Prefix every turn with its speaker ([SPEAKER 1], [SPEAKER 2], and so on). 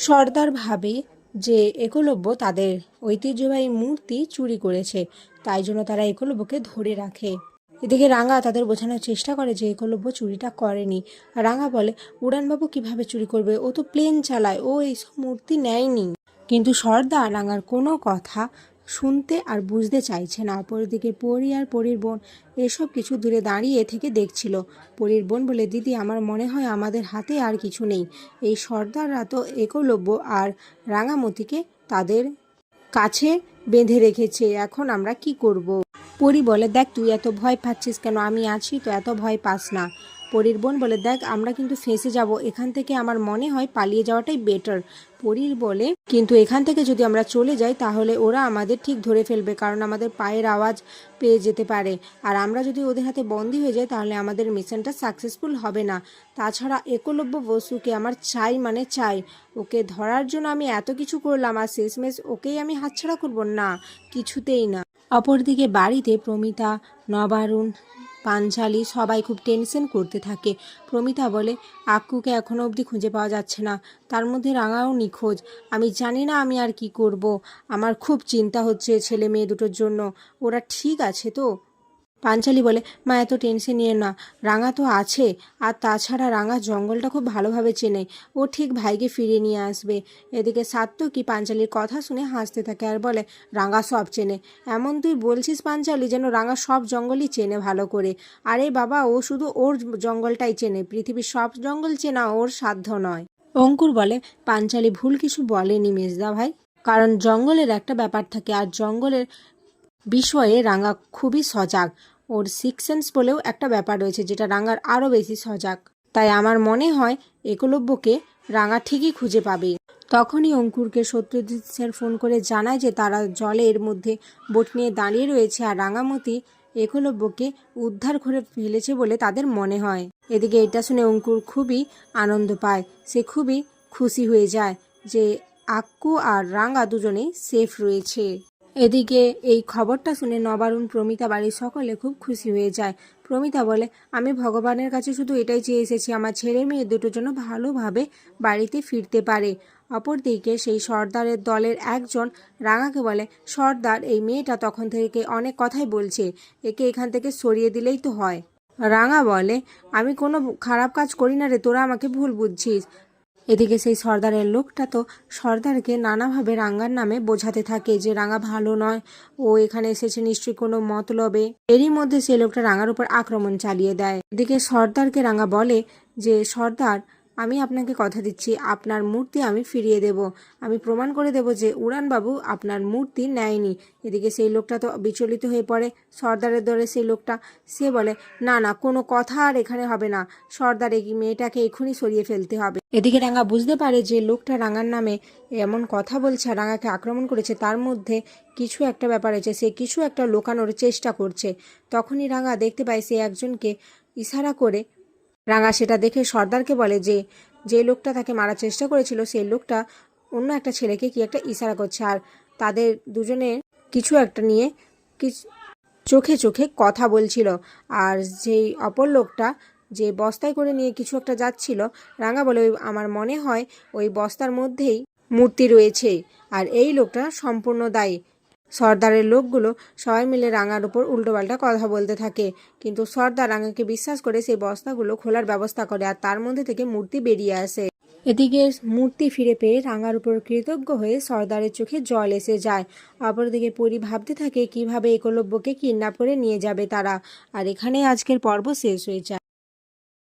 [SPEAKER 1] সর্দার ভাবে যে একলব্য তাদের ঐতিহ্যবাহী মূর্তি চুরি করেছে, তাই জন্য তারা একলব্যকে ধরে রাখে। এদিকে রাঙা তাদের বোঝানোর চেষ্টা করে যে একলব্য চুরিটা করেনি। রাঙা বলে, উড়ানবাবু কীভাবে চুরি করবে? ও তো প্লেন চালায়, ও এইসব মূর্তি নেয়নি। কিন্তু সর্দার রাঙার কোনো কথা শুনতে আর বুঝতে চাইছে না। অপরদিকে পরি আর পরীর বোন এসব কিছু দূরে দাঁড়িয়ে থেকে দেখছিল। পরীর বোন বলে, দিদি, আমার মনে হয় আমাদের হাতে আর কিছু নেই। এই সর্দাররা তো একলব্য আর রাঙামতিকে তাদের কাছে বেঁধে রেখেছে। এখন আমরা কি করব। পরি বলে, দেখ, তুই এত ভয় পাচ্ছিস কেন? আমি আছি, তো এত ভয় পাস না। পরীর বোন বলে, দেখ, আমরা কিন্তু ফেঁসে যাব। এখান থেকে আমার মনে হয় পালিয়ে যাওয়াটাই বেটার পরীর বলে, কিন্তু এখান থেকে যদি আমরা চলে যাই, তাহলে ওরা আমাদের ঠিক ধরে ফেলবে, কারণ আমাদের পায়ের আওয়াজ পেয়ে যেতে পারে। আর আমরা যদি ওদের হাতে বন্দি হয়ে যাই, তাহলে আমাদের মিশনটা সাকসেসফুল হবে না। তাছাড়া একলব্য বসুকে আমার চাই মানে চাই। ওকে ধরার জন্য আমি এত কিছু করলাম, আর শেষমেশ ওকেই আমি হাতছাড়া করব? না, কিছুতেই না। অপরদিকে বাড়িতে প্রমিতা, নবারুণ পাঞ্চালি সবাই খুব টেনশন করতে থাকে। প্রমিতা বলে, আক্কুকে এখনও অবধি খুঁজে পাওয়া যাচ্ছে না। তার মধ্যে রাঙাও নিখোঁজ। আমি জানি না আমি আর কি করব। আমার খুব চিন্তা হচ্ছে ছেলে মেয়ে দুটোর জন্য। ওরা ঠিক আছে তো? পাঞ্চালি বলে, মা, এত টেনশন নিয়ে না। রাঙা তো আছে, আর তাছাড়া রাঙা জঙ্গলটা খুব ভালোভাবে চেনে। ও ঠিক ভাইকে ফিরে নিয়ে আসবে। এদিকে সাত্তকি পাঞ্চালির কথা শুনে হাসতে থাকে আর বলে, রাঙা সব চেনে। এমন তুই বলছিস পাঞ্চালি যেন রাঙা সব জঙ্গলই চেনে ভালো করে। আরে বাবা, ও শুধু ওর জঙ্গলটাই চেনে। পৃথিবীর সব জঙ্গল চেনা ওর সাধ্য নয়। অঙ্কুর বলে, পাঞ্চালি ভুল কিছু বলেনি মেজদা ভাই। কারণ জঙ্গলের একটা ব্যাপার থাকে, আর জঙ্গলের বিষয়ে রাঙা খুবই সজাগ। ওর সিক্স সেন্স বলেও একটা ব্যাপার রয়েছে যেটা রাঙার আরও বেশি সজাগ। তাই আমার মনে হয় একলব্যকে রাঙা ঠিকই খুঁজে পাবে। তখনই অঙ্কুরকে সত্যজিৎ স্যার ফোন করে জানায় যে তারা জলের মধ্যে বোট নিয়ে দাঁড়িয়ে রয়েছে আর রাঙামতি একলব্যকে উদ্ধার করে ফেলেছে বলে তাদের মনে হয়। এদিকে এটা শুনে অঙ্কুর খুবই আনন্দ পায়। সে খুবই খুশি হয়ে যায় যে আক্কু আর রাঙা দুজনেই সেফ রয়েছে। এদিকে এই খবরটা শুনে নবারুণ প্রমিতা বাড়ির সকলে খুব খুশি হয়ে যায়। প্রমিতা বলে, আমি ভগবানের কাছে শুধু এটাই চেয়ে এসেছি, আমার ছেলে মেয়ে দুটোর জন্য ভালোভাবে বাড়িতে ফিরতে পারে। অপরদিকে সেই সর্দারের দলের একজন রাঙাকে বলে, সর্দার, এই মেয়েটা তখন থেকে অনেক কথাই বলছে, একে এখান থেকে সরিয়ে দিলেই তো হয়। রাঙা বলে, আমি কোনো খারাপ কাজ করি না রে, তোরা আমাকে ভুল বুঝছিস। এদিকে সেই সর্দারের লোকটা তো সর্দারকে নানাভাবে রাঙ্গার নামে বোঝাতে থাকে যে রাঙা ভালো নয়, ও এখানে এসেছে নিশ্চয়ই কোনো মতলবে। এরই মধ্যে সেই লোকটা রাঙার উপর আক্রমণ চালিয়ে দেয়। এদিকে সর্দারকে রাঙা বলে যে, সর্দার আমি আপনাকে কথা দিচ্ছি। আপনার মূর্তি আমি ফিরিয়ে দেব। আমি প্রমাণ করে দেব যে উড়ানবাবু আপনার মূর্তি নেয়নি। এদিকে সেই লোকটা তো বিচলিত হয়ে পড়ে। সর্দারের দরে সেই লোকটা, সে বলে, না না, কোনো কথা আর এখানে হবে না। সর্দার, এই মেয়েটাকে এক্ষুনি সরিয়ে ফেলতে হবে। এদিকে রাঙা বুঝতে পারে যে লোকটা রাঙার নামে এমন কথা বলছে, রাঙাকে আক্রমণ করেছে। তার মধ্যে কিছু একটা ব্যাপার আছে। সে কিছু একটা লোকানোর চেষ্টা করছে। তখনই রাঙা দেখতে পায় সে একজনকে ইশারা করে রাঙা সেটা দেখে সর্দারকে বলে যে যে লোকটা তাকে মারার চেষ্টা করেছিল, সেই লোকটা অন্য একটা ছেলেকে কি একটা ইশারা করছে। আর তাদের দুজনে কিছু একটা নিয়ে কিছু, চোখে চোখে কথা বলছিল। আর যেই অপর লোকটা যে বস্তায় করে নিয়ে কিছু একটা যাচ্ছিল, রাঙা বলে, "ওই আমার মনে হয় ওই বস্তার মধ্যেই মূর্তি রয়েছে। আর এই লোকটা সম্পূর্ণ দায়ী। সর্দারের লোকগুলো সবাই মিলে রাঙার উপর উল্টোপাল্টা কথা বলতে থাকে। কিন্তু সর্দার রাঙাকে বিশ্বাস করে সেই বস্তাগুলো খোলার ব্যবস্থা করে আর তার মধ্যে থেকে মূর্তি বেরিয়ে আসে। এদিকে মূর্তি ফিরে পেয়ে রাঙার উপর কৃতজ্ঞ হয়ে সর্দারের চোখে জল এসে যায়। অপরদিকে পরি ভাবতে থাকে, কীভাবে একলব্যকে কিডন্যাপ করে নিয়ে যাবে তারা? আর এখানে আজকের পর্ব শেষ হয়ে যায়।